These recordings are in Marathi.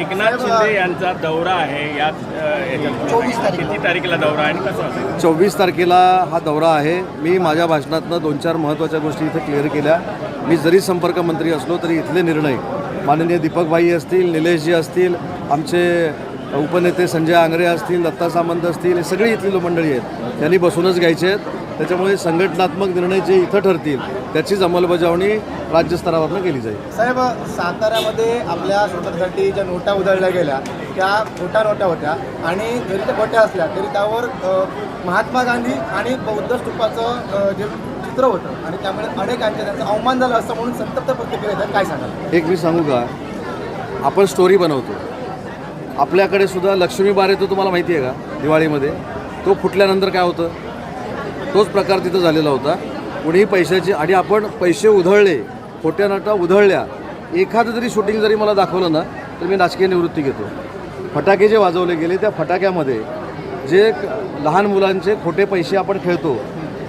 एकनाथ शिंदे यांचा दौरा आहे यात किती तारीखला दौरा आहे आणि कसं चोवीस तारखेला हा दौरा आहे. मी माझ्या भाषणातनं दोन चार महत्त्वाच्या गोष्टी इथे क्लिअर केल्या. मी जरी संपर्क मंत्री असलो तरी इथले निर्णय. माननीय दीपक भाई असतील निलेशजी असतील आमचे उपनेते संजय आंग्रे असतील दत्ता सामंत असतील हे सगळी इथली मंडळी आहेत. त्यांनी बसूनच घ्यायचे आहेत. त्याच्यामुळे संघटनात्मक निर्णय जे इथं ठरतील त्याचीच अंमलबजावणी राज्यस्तरावरनं केली जाईल. साहेब साताऱ्यामध्ये आपल्या स्वतंत्रसाठी ज्या नोटा उधळल्या गेल्या त्या खोट्या नोटा होत्या आणि जरी त्या खोट्या असल्या तरी त्यावर महात्मा गांधी आणि बौद्ध स्तूपाचं जे चित्र होतं आणि त्यामुळे अनेकांचे त्यांचा अवमान झाला असं म्हणून संतप्त प्रतिक्रिया येतात काय सांगाल? एक मी सांगू का? आपण स्टोरी बनवतो. आपल्याकडे सुद्धा लक्ष्मी बार येतो तुम्हाला माहिती आहे का? दिवाळीमध्ये. तो फुटल्यानंतर काय होतं? तोच प्रकार तिथं झालेला होता. कुणीही पैशाची आणि आपण पैसे उधळले खोट्या नाटा उधळल्या एखादं जरी शूटिंग जरी मला दाखवलं ना तर मी नाचकीय निवृत्ती घेतो. फटाके जे वाजवले गेले त्या फटाक्यामध्ये जे लहान मुलांचे खोटे पैसे आपण खेळतो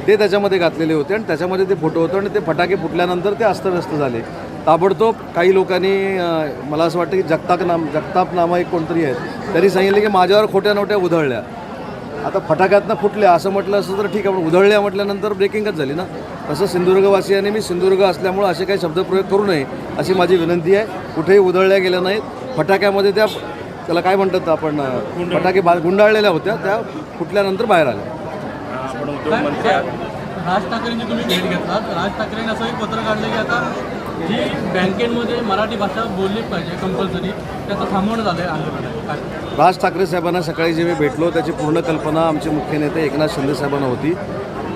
ते त्याच्यामध्ये घातलेले होते आणि त्याच्यामध्ये ते फोटो होतं आणि ते फटाके फुटल्यानंतर ते अस्तव्यस्त झाले. ताबडतोब काही लोकांनी मला असं वाटतं की जगताप नाम जगताप नामा एक कोणतरी आहेत त्यांनी सांगितले की माझ्यावर खोट्या नोट्या उधळल्या. आता फटाक्यातनं फुटल्या असं म्हटलं असं तर ठीक आहे पण उधळल्या म्हटल्यानंतर ब्रेकिंगच झाली ना. तसं सिंधुदुर्गवासियांनी मी सिंधुदुर्ग असल्यामुळं असे काही शब्दप्रयोग करू नये अशी माझी विनंती आहे. कुठेही उधळल्या गेल्या नाहीत. फटाक्यामध्ये त्या त्याला काय म्हणतात आपण फटाके बा गुंडाळलेल्या होत्या. त्या फुटल्यानंतर बाहेर आल्या. राज ठाकरेंची तुम्ही भेट घेतलात. राज ठाकरेंनी असं एक पत्र काढलं की आता जी बँकेमध्ये मराठी भाषा बोलली पाहिजे कंपल्सरी त्याचं थांबवण्यात आलं आहे आंदोलन राज ठाकरे साहेबांना सकाळी जे मी भेटलो त्याची पूर्ण कल्पना आमचे मुख्य नेते एकनाथ शिंदे साहेबांना होती.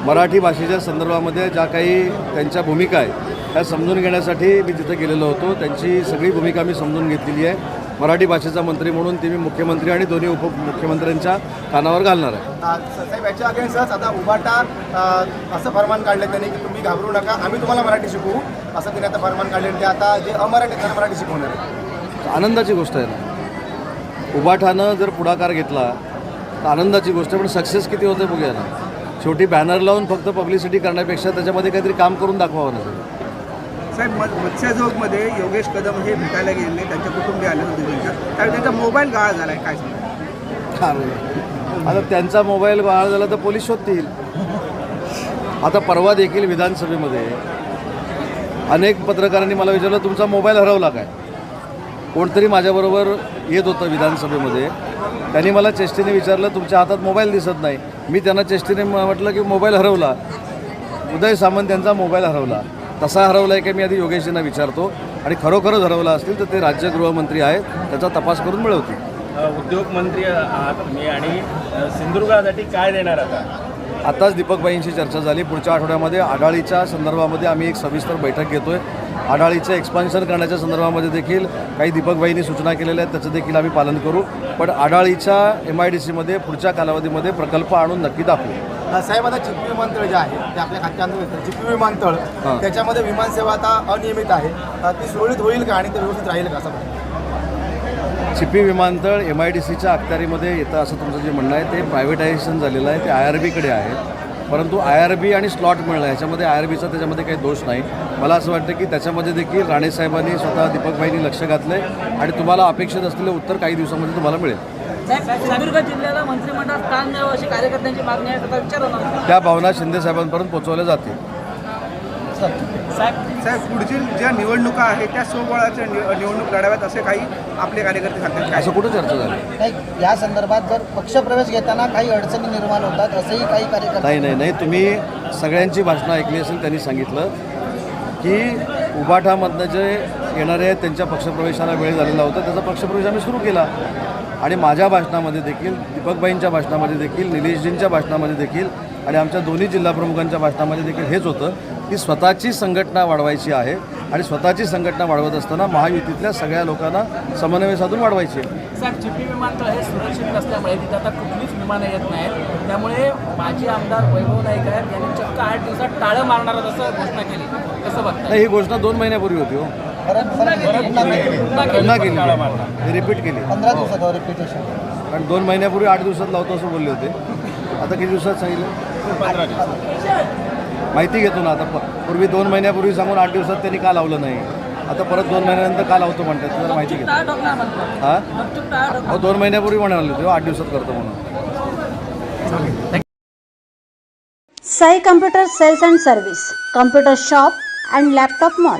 मराठी भाषेच्या संदर्भामध्ये ज्या काही त्यांच्या भूमिका आहे त्या समजून घेण्यासाठी मी तिथं गेलेलो होतो. त्यांची सगळी भूमिका मी समजून घेतलेली आहे. मराठी भाषेचा मंत्री म्हणून ती मी मुख्यमंत्री आणि दोन्ही उपमुख्यमंत्र्यांच्या कानावर घालणार आहे. अ, साहेब याच्या अगेन्स्टच आता उबाटा अ, असं फरमान काढलं त्यांनी की तुम्ही घाबरू नका आम्ही तुम्हाला मराठी शिकवू. असं त्यांनी आता फरमान काढले ते आता जे अमराठी त्यांना मराठी शिकवणार आहे. आनंदाची गोष्ट आहे ना. उबाठानं जर पुढाकार घेतला तर आनंदाची गोष्ट पण सक्सेस किती होते बघूया ना. शेवटी बॅनर लावून फक्त पब्लिसिटी करण्यापेक्षा त्याच्यामध्ये काहीतरी काम करून दाखवावं ना. साहेब म मत्स्यजोगमध्ये योगेश कदम हे भेटायला गेले त्यांच्या कुटुंबीय आले होते त्यांच्या त्यावेळी त्यांचा मोबाईल गाळा झाला आहे काय सांगा? आता त्यांचा मोबाईल गाळा झाला तर पोलीस शोधतील. आता परवा देखील विधानसभेमध्ये अनेक पत्रकारांनी मला विचारलं तुमचा मोबाईल हरवला काय? कोणतरी माझ्याबरोबर येत होतं विधानसभेमध्ये. त्यांनी मला चेष्टीने विचारलं तुमच्या हातात मोबाईल दिसत नाही. मी त्यांना चेष्टीने म्हटलं की मोबाईल हरवला. उदय सामंत यांचा मोबाईल हरवला. तसा हरवला आहे की मी आधी योगेशजींना विचारतो. आणि खरोखरच हरवला असतील तर ते राज्य गृहमंत्री आहेत त्याचा तपास करून मिळवतील. उद्योगमंत्री आहात तुम्ही आणि सिंधुदुर्गासाठी काय देणार आता? आताच दीपकबाईंशी चर्चा झाली. पुढच्या आठवड्यामध्ये आढाळीच्या संदर्भामध्ये आम्ही एक सविस्तर बैठक घेतोय. आढाळीचं एक्सपान्शन करण्याच्या संदर्भामध्ये देखील काही दीपकबाईंनी सूचना केलेल्या आहेत त्याचं देखील आम्ही पालन करू. पण आढाळीच्या एम आय डी सीमध्ये पुढच्या कालावधीमध्ये प्रकल्प आणून नक्की दाखवू. साहेब आता चिपी विमानतळ जे आहे ते आपल्या खात्यात येतं चिपी विमानतळ. त्याच्यामध्ये विमानसेवा आता अनियमित आहे. ती सुरळीत होईल का आणि ते व्यवस्थित राहील का असं चिपी विमानतळ एम आय डी सीच्या अखत्यारीमध्ये येतं असं तुमचं जे म्हणणं आहे ते प्रायव्हेटायझेशन झालेलं आहे ते आय आर बीकडे आहे. परंतु आय आर बी आणि स्लॉट मिळणं ह्याच्यामध्ये आय आर बीचा त्याच्यामध्ये काही दोष नाही. मला असं वाटतं की त्याच्यामध्ये देखील राणेसाहेबांनी स्वतः दीपकबाईंनी लक्ष घातलं आहे आणि तुम्हाला अपेक्षित असलेलं उत्तर काही दिवसामध्ये तुम्हाला मिळेल. सिंधुदुर्ग जिल्ह्याला मंत्रिमंडळात स्थान द्यावं अशी कार्यकर्त्यांची मागणी आहे त्याचा विचार होणार त्या भावना शिंदे साहेबांपर्यंत पोहोचवल्या जातील. साहेब साहेब पुढची ज्या निवडणुका आहेत त्या सोबळाच्या निवडणूक लढाव्यात असे काही आपले कार्यकर्ते सांगतात असं कुठं चर्चा झाली? नाही या संदर्भात जर पक्षप्रवेश घेताना काही अडचणी निर्माण होतात असंही काही कार्यकर्ते नाही नाही नाही. तुम्ही सगळ्यांची भाषणं ऐकली असेल त्यांनी सांगितलं की उबाठामधनं जे येणारे आहेत त्यांच्या पक्षप्रवेशाला वेळ झालेला होता. त्याचा पक्षप्रवेश आम्ही सुरू केला. आणि माझ्या भाषणामध्ये देखील दीपकबाईंच्या भाषणामध्ये देखील निलेशजींच्या भाषणामध्ये देखील आणि आमच्या दोन्ही जिल्हाप्रमुखांच्या भाषणामध्ये देखील हेच होतं की स्वतःची संघटना वाढवायची आहे. आणि स्वतःची संघटना वाढवत असताना महायुतीतल्या सगळ्या लोकांना समन्वय साधून वाढवायची आहे. साहेब चिपी विमानतळ हे सुरक्षित नसल्यामुळे तिथे आता कुठलीच विमानं येत नाहीत. त्यामुळे माजी आमदार वैभव नाईक आहेत. यांनी चक्क आठ दिवसात टाळं मारणार असं घोषणा केली. कसं बघताय? नाही ही घोषणा दोन महिन्यापूर्वी होती हो. पुन्हा केली. पुन्हा केली. ही रिपीट केली. पंधरा दिवसात रिपिटेशन कारण दोन महिन्यापूर्वी आठ दिवसात लावतो असं बोलले होते. आता किती दिवसात सांगितलं? माहिती घेतो ना आता. प- पूर्वी दोन महिन्यापूर्वी सांगून आठ दिवसात त्यांनी का लावलं नाही? आता परत दोन महिन्यानंतर का लावतो म्हणतात? तर माहिती घेतो. हां. हो दोन महिन्यापूर्वी म्हणाले होते. हो, आठ दिवसात करतो म्हणून. Sai computer sales and service computer shop and laptop mall.